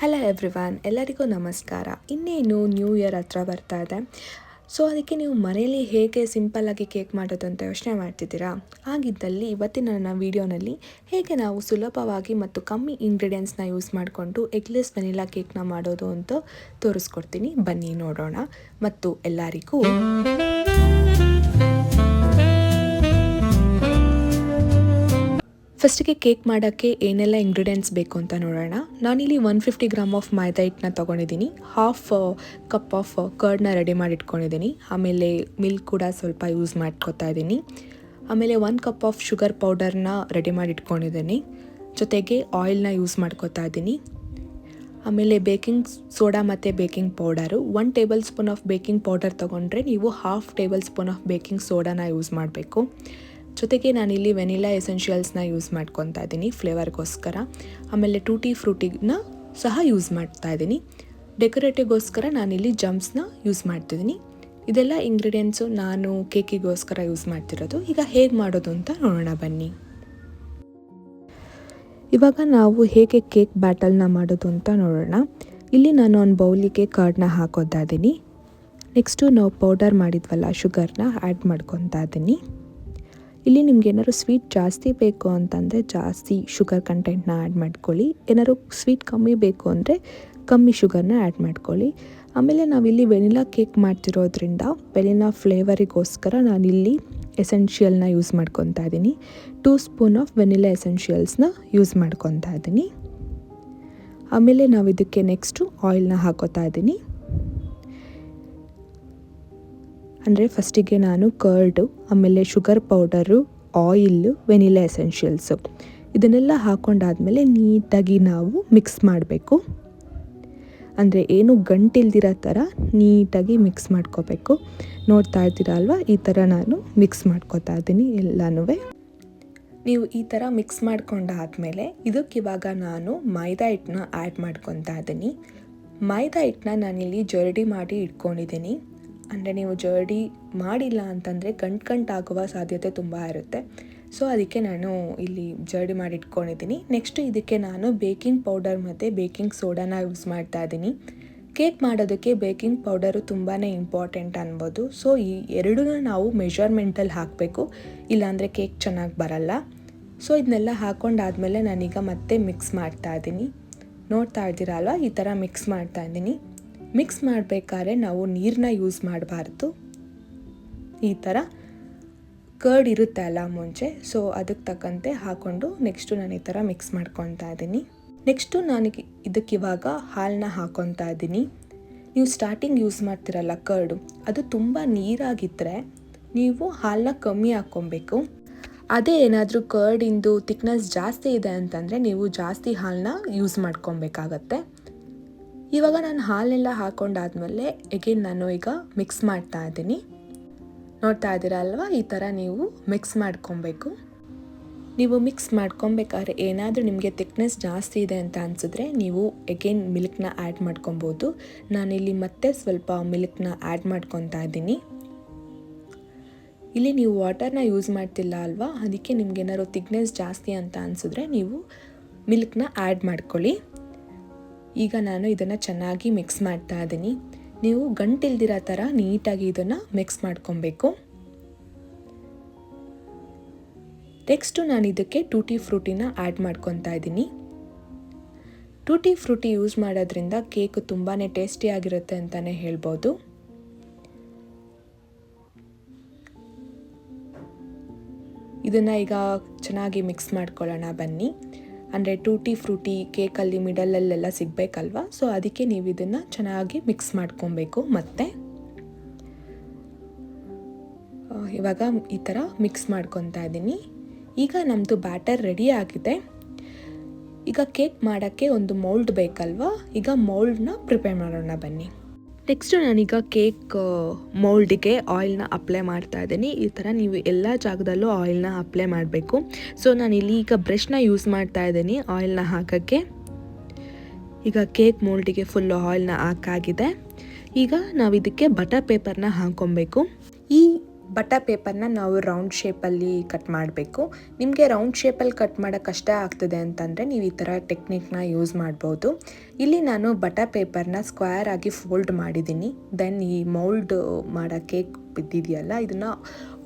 Hello everyone ಎಲ್ಲರಿಗೂ ನಮಸ್ಕಾರ. ಇನ್ನೇನು ನ್ಯೂ ಇಯರ್ ಹತ್ರ ಬರ್ತಾ ಇದೆ. ಸೊ ಅದಕ್ಕೆ ನೀವು ಮನೆಯಲ್ಲಿ ಹೇಗೆ ಸಿಂಪಲ್ಲಾಗಿ ಕೇಕ್ ಮಾಡೋದು ಅಂತ ಯೋಚನೆ ಮಾಡ್ತಿದ್ದೀರಾ? ಹಾಗಿದ್ದಲ್ಲಿ ಇವತ್ತಿನ ನನ್ನ ವೀಡಿಯೋನಲ್ಲಿ ಹೇಗೆ ನಾವು ಸುಲಭವಾಗಿ ಮತ್ತು ಕಮ್ಮಿ ಇಂಗ್ರೀಡಿಯೆಂಟ್ಸ್ನ ಯೂಸ್ ಮಾಡಿಕೊಂಡು ಎಗ್ಲೆಸ್ ವೆನಿಲಾ ಕೇಕ್ನ ಮಾಡೋದು ಅಂತ ತೋರಿಸ್ಕೊಡ್ತೀನಿ. ಬನ್ನಿ ನೋಡೋಣ. ಮತ್ತು ಎಲ್ಲರಿಗೂ ಫಸ್ಟಿಗೆ ಕೇಕ್ ಮಾಡೋಕ್ಕೆ ಏನೆಲ್ಲ ಇಂಗ್ರೀಡಿಯೆಂಟ್ಸ್ ಬೇಕು ಅಂತ ನೋಡೋಣ. ನಾನಿಲ್ಲಿ one fifty gram of maida ಹಿಟ್ಟನ್ನ ತೊಗೊಂಡಿದ್ದೀನಿ. ಹಾಫ್ ಕಪ್ ಆಫ್ ಕರ್ಡ್ನ ರೆಡಿ ಮಾಡಿ ಇಟ್ಕೊಂಡಿದ್ದೀನಿ ಆಮೇಲೆ ಮಿಲ್ಕ್ ಕೂಡ ಸ್ವಲ್ಪ ಯೂಸ್ ಮಾಡ್ಕೊತಾ ಇದ್ದೀನಿ. ಆಮೇಲೆ ಒನ್ ಕಪ್ ಆಫ್ ಶುಗರ್ ಪೌಡರ್ನ ರೆಡಿ ಮಾಡಿ ಇಟ್ಕೊಂಡಿದ್ದೀನಿ ಜೊತೆಗೆ ಆಯಿಲ್ನ ಯೂಸ್ ಮಾಡ್ಕೊತಾ ಇದ್ದೀನಿ. ಆಮೇಲೆ ಬೇಕಿಂಗ್ ಸೋಡಾ ಮತ್ತು baking powder one tablespoon of baking powder ತೊಗೊಂಡ್ರೆ ನೀವು half tablespoon of baking ಸೋಡಾನ ಯೂಸ್ ಮಾಡಬೇಕು. ಜೊತೆಗೆ ನಾನಿಲ್ಲಿ ವೆನಿಲಾ ಎಸೆನ್ಷಿಯಲ್ಸ್ನ ಯೂಸ್ ಮಾಡ್ಕೊತಾ ಇದ್ದೀನಿ ಫ್ಲೇವರ್ಗೋಸ್ಕರ. ಆಮೇಲೆ ಟೂಟಿ ಫ್ರೂಟಿನ ಸಹ ಯೂಸ್ ಮಾಡ್ತಾ ಇದ್ದೀನಿ. ಡೆಕೋರೇಟಿವ್ಗೋಸ್ಕರ ನಾನಿಲ್ಲಿ ಜಮ್ಸ್ನ ಯೂಸ್ ಮಾಡ್ತಿದ್ದೀನಿ ಇದೆಲ್ಲ ಇಂಗ್ರೀಡಿಯೆಂಟ್ಸು ನಾನು ಕೇಕಿಗೋಸ್ಕರ ಯೂಸ್ ಮಾಡ್ತಿರೋದು. ಈಗ ಹೇಗೆ ಮಾಡೋದು ಅಂತ ನೋಡೋಣ ಬನ್ನಿ. ಇವಾಗ ನಾವು ಹೇಗೆ ಕೇಕ್ ಬ್ಯಾಟಲ್ನ ಮಾಡೋದು ಅಂತ ನೋಡೋಣ. ಇಲ್ಲಿ ನಾನು ಒಂದು ಬೌಲಿಗೆ ಕರ್ಡ್ನ ಹಾಕೋತಾ ಇದ್ದೀನಿ. ನೆಕ್ಸ್ಟು ನಾವು ಪೌಡರ್ ಮಾಡಿದ್ವಲ್ಲ ಶುಗರ್ನ ಆ್ಯಡ್ ಮಾಡ್ಕೊತಾ ಇದ್ದೀನಿ. ಇಲ್ಲಿ ನಿಮ್ಗೆ ಏನಾದ್ರು ಸ್ವೀಟ್ ಜಾಸ್ತಿ ಬೇಕು ಅಂತಂದರೆ ಜಾಸ್ತಿ ಶುಗರ್ ಕಂಟೆಂಟ್ನ ಆ್ಯಡ್ ಮಾಡ್ಕೊಳ್ಳಿ. ಏನಾದ್ರು ಸ್ವೀಟ್ ಕಮ್ಮಿ ಬೇಕು ಅಂದರೆ ಕಮ್ಮಿ ಶುಗರ್ನ ಆ್ಯಡ್ ಮಾಡ್ಕೊಳ್ಳಿ. ಆಮೇಲೆ ನಾವಿಲ್ಲಿ ವೆನಿಲಾ ಕೇಕ್ ಮಾಡ್ತಿರೋದ್ರಿಂದ ವೆನಿಲಾ ಫ್ಲೇವರಿಗೋಸ್ಕರ ನಾನಿಲ್ಲಿ ಎಸೆನ್ಷಿಯಲ್ನ ಯೂಸ್ ಮಾಡ್ಕೊತಾ ಇದ್ದೀನಿ. ಟೂ ಸ್ಪೂನ್ ಆಫ್ ವೆನಿಲಾ ಎಸೆನ್ಷಿಯಲ್ಸ್ನ ಯೂಸ್ ಮಾಡ್ಕೊತಾ ಇದ್ದೀನಿ. ಆಮೇಲೆ ನಾವು ಇದಕ್ಕೆ ನೆಕ್ಸ್ಟು ಆಯಿಲ್ನ ಹಾಕೋತಾ ಇದ್ದೀನಿ. ಅಂದರೆ ಫಸ್ಟಿಗೆ ನಾನು ಕರ್ಡು ಆಮೇಲೆ sugar powder oil vanilla essentials ಇದನ್ನೆಲ್ಲ ಹಾಕ್ಕೊಂಡಾದಮೇಲೆ ನೀಟಾಗಿ ನಾವು ಮಿಕ್ಸ್ ಮಾಡಬೇಕು. ಅಂದರೆ ಏನು ಗಂಟಿಲ್ದಿರೋ ಥರ ನೀಟಾಗಿ ಮಿಕ್ಸ್ ಮಾಡ್ಕೋಬೇಕು. ನೋಡ್ತಾ ಇದ್ದೀರಾ ಅಲ್ವಾ? ಈ ಥರ ನಾನು ಮಿಕ್ಸ್ ಮಾಡ್ಕೋತಾ ಇದ್ದೀನಿ ಎಲ್ಲನೂ. ನೀವು ಈ ಥರ ಮಿಕ್ಸ್ ಮಾಡ್ಕೊಂಡಾದಮೇಲೆ ಇದಕ್ಕಿವಾಗ ನಾನು ಮೈದಾ ಹಿಟ್ಟನ್ನ ಆ್ಯಡ್ ಮಾಡ್ಕೊತಾ ಇದ್ದೀನಿ. ಮೈದಾ ಹಿಟ್ಟನ್ನ ನಾನಿಲ್ಲಿ ಜರಡಿ ಮಾಡಿ ಇಟ್ಕೊಂಡಿದ್ದೀನಿ. ಅಂದರೆ ನೀವು ಜರ್ಡಿ ಮಾಡಿಲ್ಲ ಅಂತಂದರೆ ಗಂಟು ಗಂಟಾಗುವ ಸಾಧ್ಯತೆ ತುಂಬ ಇರುತ್ತೆ. ಸೊ ಅದಕ್ಕೆ ನಾನು ಇಲ್ಲಿ ಜರ್ಡಿ ಮಾಡಿ ಇಟ್ಕೊಂಡಿದ್ದೀನಿ ನೆಕ್ಸ್ಟ್ ಇದಕ್ಕೆ ನಾನು ಬೇಕಿಂಗ್ ಪೌಡರ್ ಮತ್ತು ಬೇಕಿಂಗ್ ಸೋಡಾನ ಯೂಸ್ ಮಾಡ್ತಾ ಇದ್ದೀನಿ. ಕೇಕ್ ಮಾಡೋದಕ್ಕೆ ಬೇಕಿಂಗ್ ಪೌಡರು ತುಂಬಾ ಇಂಪಾರ್ಟೆಂಟ್ ಅನ್ಬೋದು. ಸೊ ಈ ಎರಡೂ ನಾವು ಮೆಷರ್ಮೆಂಟಲ್ಲಿ ಹಾಕಬೇಕು. ಇಲ್ಲಾಂದರೆ ಕೇಕ್ ಚೆನ್ನಾಗಿ ಬರಲ್ಲ. ಸೊ ಇದನ್ನೆಲ್ಲ ಹಾಕೊಂಡಾದ್ಮೇಲೆ ನಾನೀಗ ಮತ್ತೆ ಮಿಕ್ಸ್ ಮಾಡ್ತಾ ಇದ್ದೀನಿ. ನೋಡ್ತಾ ಇದ್ದೀರಲ್ವ? ಈ ಥರ ಮಿಕ್ಸ್ ಮಾಡ್ತಾ ಇದ್ದೀನಿ. ಮಿಕ್ಸ್ ಮಾಡಬೇಕಾದ್ರೆ ನಾವು ನೀರನ್ನ ಯೂಸ್ ಮಾಡಬಾರ್ದು. ಈ ಥರ ಕರ್ಡ್ ಇರುತ್ತೆ ಅಲ್ಲ ಮುಂಚೆ ಸೊ ಅದಕ್ಕೆ ತಕ್ಕಂತೆ ಹಾಕ್ಕೊಂಡು ನೆಕ್ಸ್ಟು ನಾನು ಈ ಥರ ಮಿಕ್ಸ್ ಮಾಡ್ಕೊತಾ ಇದ್ದೀನಿ. ನೆಕ್ಸ್ಟು ನನಗೆ ಇದಕ್ಕಿವಾಗ ಹಾಲನ್ನ ಹಾಕ್ಕೊತಾ ಇದ್ದೀನಿ. ನೀವು ಸ್ಟಾರ್ಟಿಂಗ್ ಯೂಸ್ ಮಾಡ್ತಿರಲ್ಲ ಕರ್ಡು ಅದು ತುಂಬ ನೀರಾಗಿದ್ದರೆ ನೀವು ಹಾಲನ್ನ ಕಮ್ಮಿ ಹಾಕ್ಕೊಬೇಕು. ಅದೇ ಏನಾದರೂ ಕರ್ಡಿಂದು ತಿಕ್ನೆಸ್ ಜಾಸ್ತಿ ಇದೆ ಅಂತಂದರೆ ನೀವು ಜಾಸ್ತಿ ಹಾಲನ್ನ ಯೂಸ್ ಮಾಡ್ಕೊಬೇಕಾಗತ್ತೆ. ಇವಾಗ ನಾನು ಹಾಲೆಲ್ಲ ಹಾಕೊಂಡಾದ್ಮೇಲೆ ಎಗೇನ್ ನಾನು ಈಗ ಮಿಕ್ಸ್ ಮಾಡ್ತಾ ಇದ್ದೀನಿ. ನೋಡ್ತಾ ಇದ್ದೀರಾ ಅಲ್ವಾ? ಈ ಥರ ನೀವು ಮಿಕ್ಸ್ ಮಾಡ್ಕೊಬೇಕು. ನೀವು ಮಿಕ್ಸ್ ಮಾಡ್ಕೊಬೇಕಾದ್ರೆ ಏನಾದರೂ ನಿಮಗೆ ಥಿಕ್ನೆಸ್ ಜಾಸ್ತಿ ಇದೆ ಅಂತ ಅನಿಸಿದ್ರೆ ನೀವು ಎಗೇನ್ ಮಿಲ್ಕ್ನ ಆ್ಯಡ್ ಮಾಡ್ಕೊಬೋದು. ನಾನಿಲ್ಲಿ ಮತ್ತೆ ಸ್ವಲ್ಪ ಮಿಲ್ಕ್ನ ಆ್ಯಡ್ ಮಾಡ್ಕೊತಾ ಇದ್ದೀನಿ. ಇಲ್ಲಿ ನೀವು ವಾಟರ್ನ ಯೂಸ್ ಮಾಡ್ತಿಲ್ಲ ಅಲ್ವಾ? ಅದಕ್ಕೆ ನಿಮ್ಗೆ ಏನಾದ್ರು ತಿಕ್ನೆಸ್ ಜಾಸ್ತಿ ಅಂತ ಅನಿಸಿದ್ರೆ ನೀವು ಮಿಲ್ಕ್ನ ಆ್ಯಡ್ ಮಾಡ್ಕೊಳ್ಳಿ. ಈಗ ನಾನು ಇದನ್ನು ಚೆನ್ನಾಗಿ ಮಿಕ್ಸ್ ಮಾಡ್ತಾ ಇದ್ದೀನಿ ನೀವು ಗಂಟಿಲ್ದಿರೋ ಥರ ನೀಟಾಗಿ ಇದನ್ನು ಮಿಕ್ಸ್ ಮಾಡ್ಕೊಬೇಕು. ನೆಕ್ಸ್ಟು ನಾನು ಇದಕ್ಕೆ ಟೂಟಿ ಫ್ರೂಟಿನ ಆ್ಯಡ್ ಮಾಡ್ಕೊತಾ ಇದ್ದೀನಿ ಟೂಟಿ ಫ್ರೂಟಿ ಯೂಸ್ ಮಾಡೋದ್ರಿಂದ ಕೇಕ್ ತುಂಬಾ ಟೇಸ್ಟಿಯಾಗಿರುತ್ತೆ ಅಂತಲೇ ಹೇಳ್ಬೋದು. ಇದನ್ನು ಈಗ ಚೆನ್ನಾಗಿ ಮಿಕ್ಸ್ ಮಾಡ್ಕೊಳ್ಳೋಣ ಬನ್ನಿ. ಅಂದರೆ ಟೂಟಿ ಫ್ರೂಟಿ ಕೇಕಲ್ಲಿ ಮಿಡಲಲ್ಲೆಲ್ಲ ಸಿಗಬೇಕಲ್ವ? ಸೊ ಅದಕ್ಕೆ ನೀವು ಇದನ್ನು ಚೆನ್ನಾಗಿ ಮಿಕ್ಸ್ ಮಾಡ್ಕೊಬೇಕು. ಮತ್ತೆ ಇವಾಗ ಈ ಥರ ಮಿಕ್ಸ್ ಮಾಡ್ಕೊತಾ ಇದ್ದೀನಿ. ಈಗ ನಮ್ಮದು ಬ್ಯಾಟರ್ ರೆಡಿ ಆಗಿದೆ. ಈಗ ಕೇಕ್ ಮಾಡೋಕ್ಕೆ ಒಂದು ಮೋಲ್ಡ್ ಬೇಕಲ್ವ? ಈಗ ಮೋಲ್ಡ್ನ ಪ್ರಿಪೇರ್ ಮಾಡೋಣ ಬನ್ನಿ. ನೆಕ್ಸ್ಟು ನಾನೀಗ ಕೇಕ್ ಮೌಲ್ಡಿಗೆ ಆಯಿಲ್ನ ಅಪ್ಲೈ ಮಾಡ್ತಾ ಇದ್ದೀನಿ. ಈ ಥರ ನೀವು ಎಲ್ಲ ಜಾಗದಲ್ಲೂ ಆಯಿಲ್ನ ಅಪ್ಲೈ ಮಾಡಬೇಕು. ಸೊ, ನಾನು ಇಲ್ಲಿ ಈಗ ಬ್ರಷ್ನ ಯೂಸ್ ಮಾಡ್ತಾ ಇದ್ದೀನಿ ಆಯಿಲ್ನ ಹಾಕೋಕ್ಕೆ. ಈಗ ಕೇಕ್ ಮೋಲ್ಡಿಗೆ ಫುಲ್ಲು ಆಯಿಲ್ನ ಹಾಕಾಗಿದೆ. ಈಗ ನಾವು ಇದಕ್ಕೆ ಬಟರ್ ಪೇಪರ್ನ ಹಾಕೊಬೇಕು. ಈ ಬಟ್ಟ ಪೇಪರ್ನ ನಾವು ರೌಂಡ್ ಶೇಪಲ್ಲಿ ಕಟ್ ಮಾಡಬೇಕು. ನಿಮಗೆ ರೌಂಡ್ ಶೇಪಲ್ಲಿ ಕಟ್ ಮಾಡೋಕ್ಕೆ ಕಷ್ಟ ಆಗ್ತದೆ ಅಂತಂದರೆ ನೀವು ಈ ಥರ ಟೆಕ್ನಿಕ್ನ ಯೂಸ್ ಮಾಡ್ಬೋದು. ಇಲ್ಲಿ ನಾನು ಬಟಾ ಪೇಪರ್ನ ಸ್ಕ್ವೇರ್ ಆಗಿ ಫೋಲ್ಡ್ ಮಾಡಿದ್ದೀನಿ. ದೆನ್ ಈ ಮೌಲ್ಡ್ ಮಾಡೋಕ್ಕೆ ಕೇಕ್ ಬಿದ್ದಿದೆಯಲ್ಲ, ಇದನ್ನು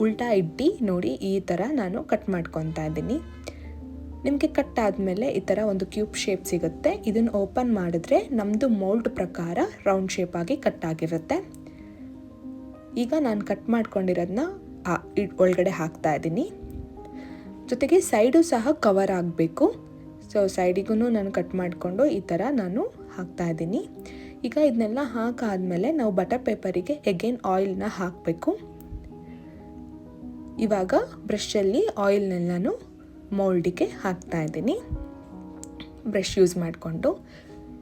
ಉಲ್ಟಾ ಇಟ್ಟು ನೋಡಿ ಈ ಥರ ನಾನು ಕಟ್ ಮಾಡ್ಕೊತಾ ಇದ್ದೀನಿ. ನಿಮಗೆ ಕಟ್ ಆದಮೇಲೆ ಈ ಥರ ಒಂದು ಕ್ಯೂಬ್ ಶೇಪ್ ಸಿಗುತ್ತೆ. ಇದನ್ನು ಓಪನ್ ಮಾಡಿದ್ರೆ ನಮ್ಮದು ಮೌಲ್ಡ್ ಪ್ರಕಾರ ರೌಂಡ್ ಶೇಪಾಗಿ ಕಟ್ ಆಗಿರುತ್ತೆ. ಈಗ ನಾನು ಕಟ್ ಮಾಡ್ಕೊಂಡಿರೋದನ್ನ ಒಳಗಡೆ ಹಾಕ್ತಾ ಇದ್ದೀನಿ. ಜೊತೆಗೆ ಸೈಡು ಸಹ ಕವರ್ ಆಗಬೇಕು. ಸೊ ಸೈಡಿಗೂ ನಾನು ಕಟ್ ಮಾಡಿಕೊಂಡು ಈ ಥರ ನಾನು ಹಾಕ್ತಾ ಇದ್ದೀನಿ. ಈಗ ಇದನ್ನೆಲ್ಲ ಹಾಕಾದಮೇಲೆ ನಾವು ಬಟರ್ ಪೇಪರಿಗೆ ಎಗೇನ್ ಆಯಿಲ್ನ ಹಾಕಬೇಕು. ಇವಾಗ ಬ್ರಷಲ್ಲಿ ಆಯಿಲ್ನೆಲ್ಲನೂ ಮೌಲ್ಡಿಗೆ ಹಾಕ್ತಾ ಇದ್ದೀನಿ. ಬ್ರಷ್ ಯೂಸ್ ಮಾಡಿಕೊಂಡು.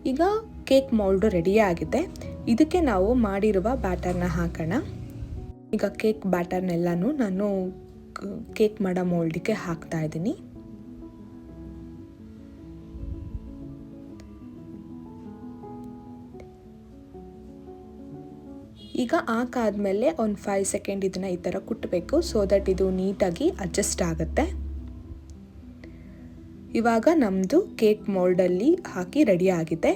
ಈಗ ಕೇಕ್ ಮೌಲ್ಡು ರೆಡಿಯಾಗಿದೆ ಇದಕ್ಕೆ ನಾವು ಮಾಡಿರುವ ಬ್ಯಾಟರ್ನ ಹಾಕೋಣ. ಈಗ ಕೇಕ್ ಬ್ಯಾಟರ್ನೆಲ್ಲನೂ ನಾನು ಕೇಕ್ ಮಾಡೋ ಮೋಲ್ಡಿಗೆ ಹಾಕ್ತಾ ಇದ್ದೀನಿ. ಈಗ ಹಾಕಾದ್ಮೇಲೆ ಒಂದು ಫೈವ್ ಸೆಕೆಂಡ್ ಇದನ್ನು ಈ ಥರ ಕುಟ್ಟಬೇಕು ಸೊ ದಟ್ ಇದು ನೀಟಾಗಿ ಅಡ್ಜಸ್ಟ್ ಆಗುತ್ತೆ. ಇವಾಗ ನಮ್ಮದು ಕೇಕ್ ಮೋಲ್ಡಲ್ಲಿ ಹಾಕಿ ರೆಡಿ ಆಗಿದೆ.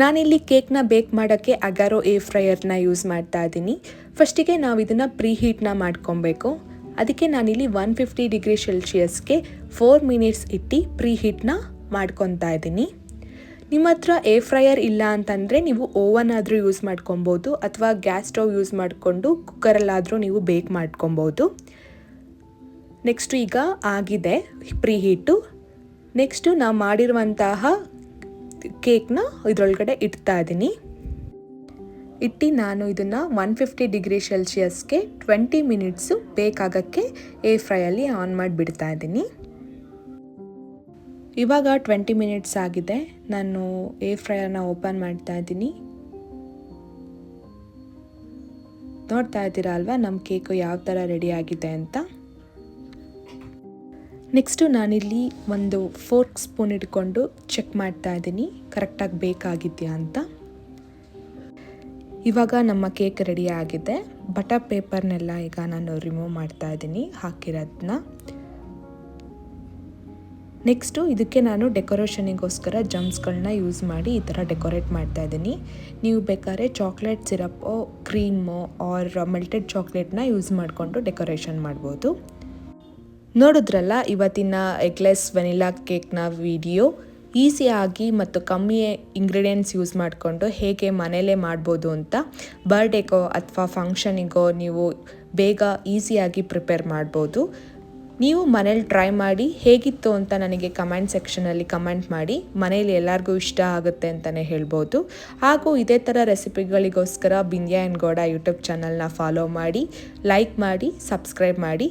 ನಾನಿಲ್ಲಿ ಕೇಕ್ನ ಬೇಕ್ ಮಾಡೋಕ್ಕೆ ಅಗಾರೋ ಏರ್ ಫ್ರೈಯರ್ನ ಯೂಸ್ ಮಾಡ್ತಾ ಇದ್ದೀನಿ. ಫಸ್ಟಿಗೆ ನಾವು ಇದನ್ನು ಪ್ರೀ ಹೀಟ್ನ ಮಾಡ್ಕೊಬೇಕು. ಅದಕ್ಕೆ ನಾನಿಲ್ಲಿ ಒನ್ ಫಿಫ್ಟಿ ಡಿಗ್ರಿ ಸೆಲ್ಸಿಯಸ್ಗೆ ಫೋರ್ ಮಿನಿಟ್ಸ್ ಇಟ್ಟು ಪ್ರೀ ಹೀಟ್ನ ಮಾಡ್ಕೊತಾ ಇದ್ದೀನಿ. ನಿಮ್ಮ ಹತ್ರ ಏರ್ ಫ್ರೈಯರ್ ಇಲ್ಲ ಅಂತಂದರೆ ನೀವು ಓವನ್ ಆದರೂ ಯೂಸ್ ಮಾಡ್ಕೊಬೋದು ಅಥವಾ ಗ್ಯಾಸ್ ಸ್ಟವ್ ಯೂಸ್ ಮಾಡಿಕೊಂಡು ಕುಕ್ಕರಲ್ಲಾದರೂ ನೀವು ಬೇಕ್ ಮಾಡ್ಕೊಬೋದು. ನೆಕ್ಸ್ಟು ಈಗ ಆಗಿದೆ ಪ್ರೀ ಹೀಟು ನೆಕ್ಸ್ಟು ನಾವು ಮಾಡಿರುವಂತಹ ಕೇಕ್ನ ಇದರೊಳಗಡೆ ಇಡ್ತಾ ಇದ್ದೀನಿ ಇಟ್ಟು ನಾನು ಇದನ್ನು ಒನ್ ಫಿಫ್ಟಿ ಡಿಗ್ರಿ ಸೆಲ್ಸಿಯಸ್ಗೆ ಟ್ವೆಂಟಿ ಮಿನಿಟ್ಸು ಬೇಕಾಗೋಕ್ಕೆ ಏ ಫ್ರೈಯಲ್ಲಿ ಆನ್ ಮಾಡಿಬಿಡ್ತಾ ಇದ್ದೀನಿ ಇವಾಗ ಟ್ವೆಂಟಿ ಮಿನಿಟ್ಸ್ ಆಗಿದೆ. ನಾನು ಏ ಫ್ರೈಯನ್ನ ಓಪನ್ ಮಾಡ್ತಾ ಇದ್ದೀನಿ ನೋಡ್ತಾ ಇದ್ದೀರಾ ಅಲ್ವಾ ನಮ್ಮ ಕೇಕು ಯಾವ ಥರ ರೆಡಿ ಆಗಿದೆ ಅಂತ? ನೆಕ್ಸ್ಟು ನಾನಿಲ್ಲಿ ಒಂದು ಫೋರ್ಕ್ ಸ್ಪೂನ್ ಇಟ್ಕೊಂಡು ಚೆಕ್ ಮಾಡ್ತಾ ಇದ್ದೀನಿ. ಕರೆಕ್ಟಾಗಿ ಬೇಕಾಗಿದೆಯಾ ಅಂತ. ಇವಾಗ ನಮ್ಮ ಕೇಕ್ ರೆಡಿ ಆಗಿದೆ. ಬಟರ್ ಪೇಪರ್ನೆಲ್ಲ ಈಗ ನಾನು ರಿಮೂವ್ ಮಾಡ್ತಾ ಇದ್ದೀನಿ. ಹಾಕಿರೋದನ್ನ ನೆಕ್ಸ್ಟು ಇದಕ್ಕೆ ನಾನು ಡೆಕೋರೇಷನಿಗೋಸ್ಕರ ಜಮ್ಸ್ಗಳನ್ನ ಯೂಸ್ ಮಾಡಿ ಈ ಥರ ಡೆಕೋರೇಟ್ ಮಾಡ್ತಾ ಇದ್ದೀನಿ. ನೀವು ಬೇಕಾದ್ರೆ ಚಾಕ್ಲೇಟ್ ಸಿರಪ್ಪೋ ಕ್ರೀಮೋ ಆರ್ ಮೆಲ್ಟೆಡ್ ಚಾಕ್ಲೇಟ್ನ ಯೂಸ್ ಮಾಡಿಕೊಂಡು ಡೆಕೋರೇಷನ್ ಮಾಡ್ಬೋದು. ನೋಡಿದ್ರಲ್ಲ, ಇವತ್ತಿನ ಎಗ್ಲೆಸ್ ವೆನಿಲಾ ಕೇಕ್ನ ವಿಡಿಯೋ ಈಸಿಯಾಗಿ ಮತ್ತು ಕಮ್ಮಿ ಇಂಗ್ರೀಡಿಯೆಂಟ್ಸ್ ಯೂಸ್ ಮಾಡಿಕೊಂಡು ಹೇಗೆ ಮನೇಲೇ ಮಾಡ್ಬೋದು ಅಂತ ಬರ್ಡೇಗೋ ಅಥವಾ ಫಂಕ್ಷನಿಗೋ ನೀವು ಬೇಗ ಈಸಿಯಾಗಿ ಪ್ರಿಪೇರ್ ಮಾಡ್ಬೋದು. ನೀವು ಮನೇಲಿ ಟ್ರೈ ಮಾಡಿ, ಹೇಗಿತ್ತು ಅಂತ ನನಗೆ ಕಮೆಂಟ್ ಸೆಕ್ಷನಲ್ಲಿ ಕಮೆಂಟ್ ಮಾಡಿ, ಮನೇಲಿ ಎಲ್ಲರಿಗೂ ಇಷ್ಟ ಆಗುತ್ತೆ ಅಂತಲೇ ಹೇಳ್ಬೋದು. ಹಾಗೂ ಇದೇ ಥರ ರೆಸಿಪಿಗಳಿಗೋಸ್ಕರ ಬಿಂದ್ಯಾ ಆ್ಯಂಡ್ ಗೋಡ ಯೂಟ್ಯೂಬ್ ಚಾನಲ್ನ ಫಾಲೋ ಮಾಡಿ, ಲೈಕ್ ಮಾಡಿ, ಸಬ್ಸ್ಕ್ರೈಬ್ ಮಾಡಿ.